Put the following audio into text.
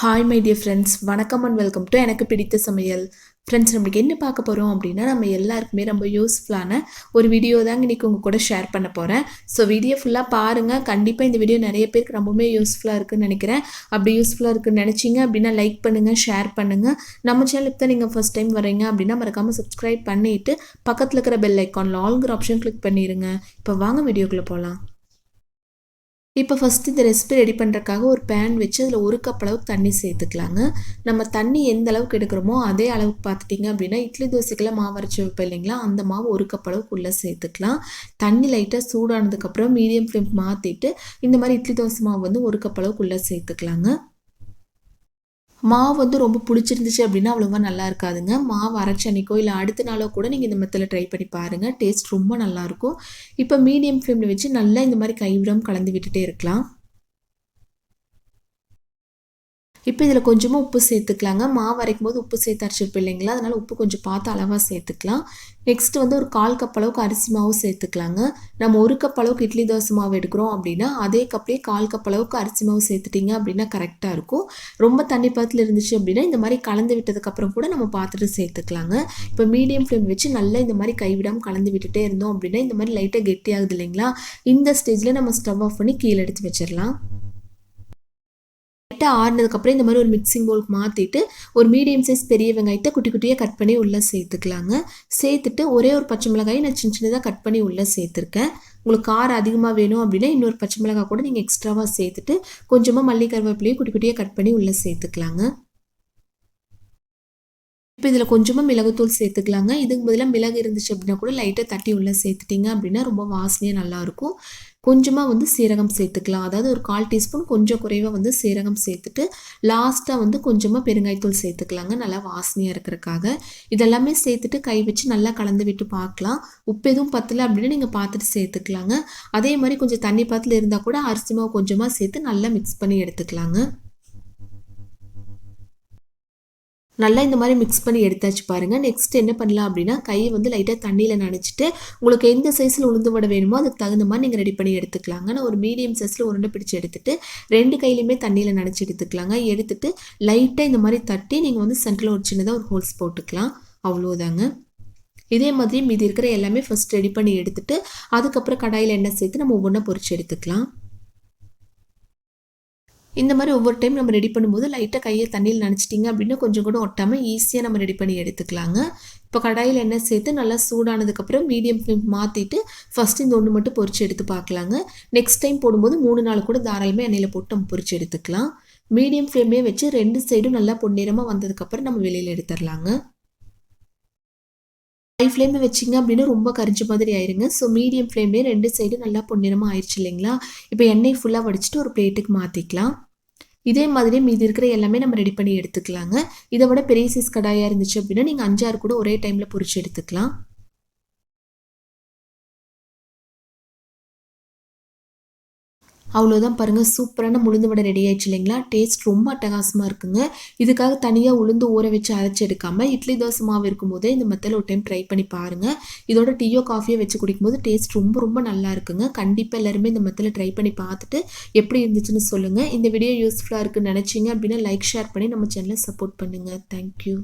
Hi my dear friends வணக்கம் and welcome to எனக்கு பிடித்த சமையல். ஃப்ரெண்ட்ஸ் நம்மளுக்கு என்ன பார்க்க போகிறோம் அப்படின்னா நம்ம எல்லாருக்குமே ரொம்ப யூஸ்ஃபுல்லான ஒரு வீடியோ தாங்க இன்றைக்கி உங்கள் கூட ஷேர் பண்ண போகிறேன் ஸோ வீடியோ ஃபுல்லாக பாருங்கள் கண்டிப்பாக இந்த வீடியோ நிறைய பேருக்கு ரொம்பவுமே யூஸ்ஃபுல்லாக இருக்குன்னு நினைக்கிறேன். அப்படி யூஸ்ஃபுல்லாக இருக்குன்னு நினச்சிங்க அப்படின்னா லைக் பண்ணுங்கள் ஷேர் பண்ணுங்கள் நம்ம சேனலுக்கு தான் நீங்கள் ஃபஸ்ட் டைம் வரீங்க அப்படின்னா மறக்காமல் சப்ஸ்கிரைப் பண்ணிவிட்டு பக்கத்தில் இருக்கிற பெல் ஐக்கானில் ஆல்ங்கிற ஆப்ஷன் கிளிக் பண்ணிடுங்க இப்போ வாங்க வீடியோக்குள்ளே போகலாம் இப்போ ஃபஸ்ட்டு இந்த ரெசிபி ரெடி பண்ணுறதுக்காக ஒரு பேன் வச்சு அதில் ஒரு கப் அளவுக்கு தண்ணி சேர்த்துக்கலாங்க. நம்ம தண்ணி எந்த அளவுக்கு எடுக்கிறோமோ அதே அளவுக்கு பார்த்துட்டிங்க அப்படின்னா இட்லி தோசைக்கெல்லாம் மாவு அரைச்சி வைப்போம் இல்லைங்களா? அந்த மாவு ஒரு கப் அளவுக்கு உள்ளே சேர்த்துக்கலாம். தண்ணி லைட்டாக சூடானதுக்கப்புறம் மீடியம் ஃப்ளேம் மாற்றிட்டு இந்த மாதிரி இட்லி தோசை மாவு வந்து ஒரு கப் அளவுக்கு உள்ளே சேர்த்துக்கலாங்க. மாவு வந்து ரொம்ப பிடிச்சிருந்துச்சு அப்படின்னா அவ்வளோவா நல்லா இருக்காதுங்க. மாவு அரைச்சன்னைக்கோ இல்லை அடுத்த நாளோ கூட நீங்கள் இந்த மெத்தில் ட்ரை பண்ணி பாருங்கள் டேஸ்ட் ரொம்ப நல்லாயிருக்கும் இப்போ மீடியம் ஃப்ளேமில் வச்சு நல்லா இந்த மாதிரி கைவிடம் கலந்து விட்டுட்டே இருக்கலாம். இப்போ இதில் கொஞ்சமாக உப்பு சேர்த்துக்கலாங்க. மாவு அரைக்கும் போது உப்பு சேர்த்து அரைச்சிருப்போம் இல்லைங்களா? அதனால் உப்பு கொஞ்சம் பார்த்து அளவாக சேர்த்துக்கலாம். நெக்ஸ்ட் வந்து ஒரு கால் கப் அளவுக்கு அரிசி மாவு சேர்த்துக்கலாங்க. நம்ம ஒரு கப் அளவுக்கு இட்லி தோசை மாவு எடுக்கிறோம் அப்படின்னா அதே கப்லேயே கால் கப் அளவுக்கு அரிசி மாவு சேர்த்துட்டிங்க அப்படின்னா கரெக்டாக இருக்கும். ரொம்ப தண்ணி பாத்தில் இருந்துச்சு அப்படின்னா இந்த மாதிரி கலந்து விட்டதுக்கப்புறம் கூட நம்ம பார்த்துட்டு சேர்த்துக்கலாங்க. இப்போ மீடியம் ஃப்ளேம் வச்சு நல்லா இந்த மாதிரி கைவிடாமல் கலந்து விட்டுட்டே இருந்தோம் அப்படின்னா இந்த மாதிரி லைட்டாக கெட்டியாகுது இல்லைங்களா? இந்த ஸ்டேஜில் நம்ம ஸ்டவ் ஆஃப் பண்ணி கீழே எடுத்து வச்சிடலாம். லைட்டாக ஆறுனதுக்கப்புறம் இந்த மாதிரி ஒரு மிக்சிங் பவுலுக்கு மாற்றிட்டு ஒரு மீடியம் சைஸ் பெரிய வெங்காயத்தை குட்டி குட்டியாக கட் பண்ணி உள்ளே சேர்த்துக்கலாங்க. சேர்த்துட்டு ஒரே ஒரு பச்சை மிளகாயை நான் சின்ன சின்னதாக கட் பண்ணி உள்ளே சேர்த்துருக்கேன். உங்களுக்கு காரம் அதிகமாக வேணும் அப்படின்னா இன்னொரு பச்சை மிளகாய் கூட நீங்கள் எக்ஸ்ட்ராவாக சேர்த்துட்டு கொஞ்சமாக மல்லி கருவேப்பிலையும் குட்டி குட்டியாக கட் பண்ணி உள்ளே சேர்த்துக்கலாங்க. இப்போ இதில் கொஞ்சமாக மிளகுத்தூள் சேர்த்துக்கலாங்க. இதுக்கு பதிலாக மிளகு இருந்துச்சு அப்படின்னா கூட லைட்டாக தட்டி உள்ளே சேர்த்துட்டிங்க அப்படின்னா ரொம்ப வாசனையாக நல்லாயிருக்கும் கொஞ்சமாக வந்து சீரகம் சேர்த்துக்கலாம். அதாவது ஒரு கால் டீஸ்பூன் கொஞ்சம் குறைவாக வந்து சீரகம் சேர்த்துட்டு லாஸ்ட்டாக வந்து கொஞ்சமாக பெருங்காய்த்தூள் சேர்த்துக்கலாங்க. நல்லா வாசனையாக இருக்கிறக்காக இதெல்லாமே சேர்த்துட்டு கை வச்சு நல்லா கலந்து விட்டு பார்க்கலாம். உப்பு எதுவும் பத்தலை அப்படின்னு நீங்கள் பார்த்துட்டு சேர்த்துக்கலாங்க. அதே மாதிரி கொஞ்சம் தண்ணி பாத்தில் இருந்தால் கூட அரிசி மாவு கொஞ்சமாக சேர்த்து நல்லா மிக்ஸ் பண்ணி எடுத்துக்கலாங்க. நல்லா இந்த மாதிரி மிக்ஸ் பண்ணி எடுத்தாச்சு பாருங்கள் நெக்ஸ்ட் என்ன பண்ணலாம் அப்படின்னா கையை வந்து லைட்டாக தண்ணியில் நனைச்சிட்டு உங்களுக்கு எந்த சைஸில் உளுந்து வடை வேணுமோ அதுக்கு தகுந்த மாதிரி நீங்கள் ரெடி பண்ணி எடுத்துக்கலாங்க. நான் ஒரு மீடியம் சைஸில் உருண்டை பிடிச்சி எடுத்துகிட்டு ரெண்டு கையிலையுமே தண்ணியில் நனைச்சி எடுத்துக்கலாங்க. எடுத்துட்டு லைட்டாக இந்த மாதிரி தட்டி நீங்கள் வந்து சென்டரில் ஒரு சின்னதாக ஒரு ஹோல்ஸ் போட்டுக்கலாம். அவ்வளோதாங்க இதே மாதிரி மீதி இருக்கிற எல்லாமே ஃபஸ்ட் ரெடி பண்ணி எடுத்துட்டு அதுக்கப்புறம் கடாயில் எண்ணெய் சேர்த்து நம்ம ஒவ்வொன்றா பொறிச்சு எடுத்துக்கலாம். இந்த மாதிரி ஒவ்வொரு டைம் நம்ம ரெடி பண்ணும்போது லைட்டாக கையை தண்ணியில் நினச்சிட்டிங்க அப்படின்னா கொஞ்சம் கூட ஒட்டாமல் ஈஸியாக நம்ம ரெடி பண்ணி எடுத்துக்கலாங்க. இப்போ கடாயில் எண்ணெய் சேர்த்து நல்லா சூடானதுக்கப்புறம் மீடியம் ஃப்ளேம் மாற்றிட்டு ஃபஸ்ட்டு இந்த ஒன்று மட்டும் பொறிச்சு எடுத்து பார்க்கலாங்க. நெக்ஸ்ட் டைம் போடும்போது மூணு நாள் கூட தாராளமாக எண்ணெயில் போட்டு நம்ம பொறிச்சு எடுத்துக்கலாம். மீடியம் ஃப்ளேம்லேயே வச்சு ரெண்டு சைடும் நல்லா பொன்னிறமாக வந்ததுக்கப்புறம் நம்ம வெளியில் எடுத்துடலாங்க. ஹை ஃப்ளேமில் வச்சிங்க அப்படின்னா ரொம்ப கரிஞ்ச மாதிரி ஆயிருங்க. ஸோ மீடியம் ஃப்ளேம்லேயே ரெண்டு சைடு நல்லா பொன்னிறமாக ஆயிடுச்சு இல்லைங்களா? இப்போ எண்ணெய் ஃபுல்லாக வடிச்சிட்டு ஒரு பிளேட்டுக்கு மாற்றிக்கலாம் இதே மாதிரி மீதி இருக்கிற எல்லாமே நம்ம ரெடி பண்ணி எடுத்துக்கலாங்க. இதை விட பெரிய சைஸ் கடாயாக இருந்துச்சு அப்படின்னா நீங்கள் அஞ்சாறு கூட ஒரே டைமில் பொறிச்சு எடுத்துக்கலாம். அவ்வளோதான் பாருங்கள் சூப்பரான உளுந்து வடை ரெடி ஆயிடுச்சு இல்லைங்களா? டேஸ்ட் ரொம்ப அட்டகாசமாக இருக்குங்க. இதுக்காக தனியாக உளுந்து ஊற வச்சு அரைச்சி எடுக்காமல் இட்லி தோசை மாவு இருக்கும்போதே இந்த மெத்தடில் ஒரு டைம் ட்ரை பண்ணி பாருங்கள் இதோட டீயோ காஃபியோ வச்சு குடிக்கும்போது டேஸ்ட் ரொம்ப ரொம்ப நல்லா இருக்குங்க. கண்டிப்பாக எல்லாருமே இந்த மெத்தடில் ட்ரை பண்ணி பார்த்துட்டு எப்படி இருந்துச்சுன்னு சொல்லுங்கள் இந்த வீடியோ யூஸ்ஃபுல்லாக இருக்குன்னு நினச்சிங்க அப்படின்னா லைக் ஷேர் பண்ணி நம்ம சேனலை சப்போர்ட் பண்ணுங்கள் தேங்க்யூ